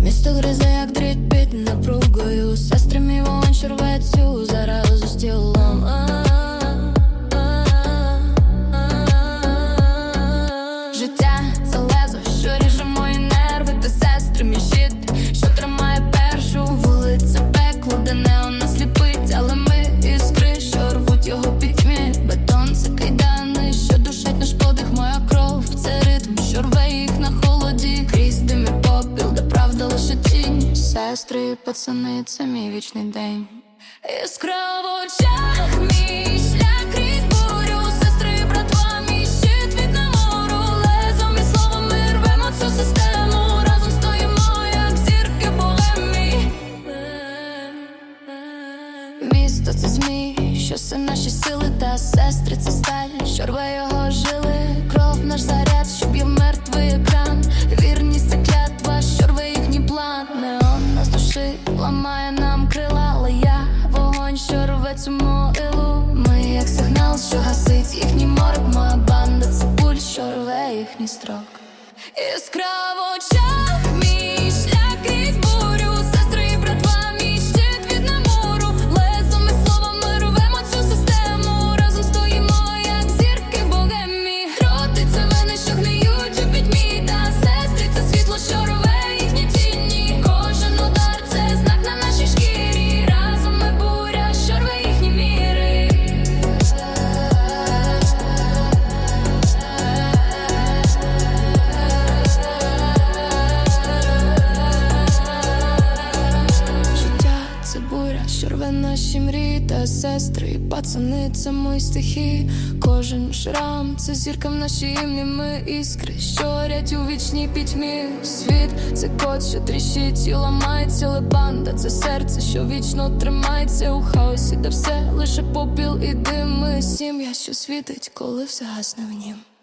Місто гризе, як дріть під напругою. Сестри мій вогонь рве цю заразу Сестри, пацани, це мій вічний день. Іскра в мій шлях крізь бурю. Сестри, братва, мій щит від намору. Лезом і словами рвемо цю систему. Разом стоїмо, як зірки богемі Місто це змій, що все наші сили та сестри це сталь, що рве його жили, ламає нам крила, але я вогонь, що рве цю могилу. Ми як сигнал, що гасить їхній морок, моя банда це пуль, що рве їхній строк. Іскра рве наші мрії та сестри, і пацани, це мої стихи. Кожен шрам, це зірка в нашій імні. Ми іскри, що горять у вічній пітьмі. Світ це кот, що тріщить і ламається, але банда це серце, що вічно тримається у хаосі, де все лише попіл і дим. Ми сім'я, що світить, коли все гасне в нім.